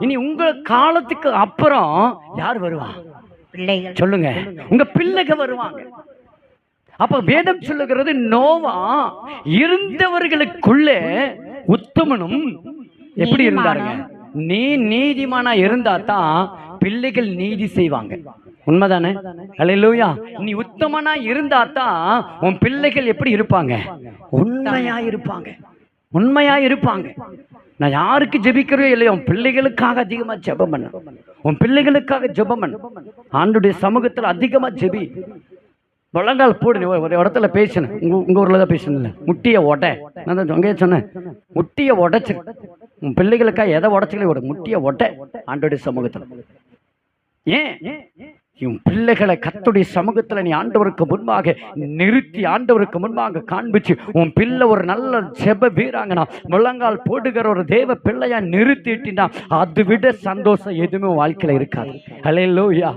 இனி உங்க காலத்துக்கு அப்புறம் யார் வருவா? பிள்ளைகள். சொல்லுங்க. உங்க பிள்ளைக வருவாங்க. அப்ப வேதம் சொல்லுகிறது நோவா இருந்தவர்களுக்குள்ளே உத்தமனும் எப்படி இருந்தாருங்க? நீ நீதிமானா இருந்தா தான் பிள்ளைகள் நீதி செய்வாங்க. உண்மைதானே? அல்லேலூயா நீ உத்தமனா இருந்தா தான் உன் பிள்ளைகள் எப்படி இருப்பாங்க? உண்மையா இருப்பாங்க. உண்மையா இருப்பாங்க. நான் யாருக்கு ஜெபிக்கிறோ இல்லையோ உன் பிள்ளைகளுக்காக அதிகமாக ஜெபம் பண்ண. உன் பிள்ளைகளுக்காக ஜெபம் பண்ண. ஆண்டுடைய சமூகத்தில் அதிகமாக ஜெபி. முழங்கால் போடு ஒரு இடத்துல பேசினேன் உங்க உங்க ஊர்ல தான் பேசணும்ல முட்டிய உட. நான் தான் அங்கேயே சொன்னேன். முட்டிய உடச்சு. உன் பிள்ளைகளுக்காக எதை உடைச்சுக்கல ஒரு முட்டிய உட. ஆண்டுடைய சமூகத்தில். ஏன்? உன் பிள்ளைகளை கத்துடைய சமூகத்தில் நீ ஆண்டவருக்கு முன்பாக நிறுத்தி ஆண்டவருக்கு முன்பாக காண்பிச்சு உன் பிள்ளை ஒரு நல்ல செப வீராங்கண்ணா முழங்கால் போடுகிற ஒரு தேவ பிள்ளையா நிறுத்திட்டினா அதை விட சந்தோஷம் எதுவுமே வாழ்க்கையில் இருக்காது. அலையிலோயா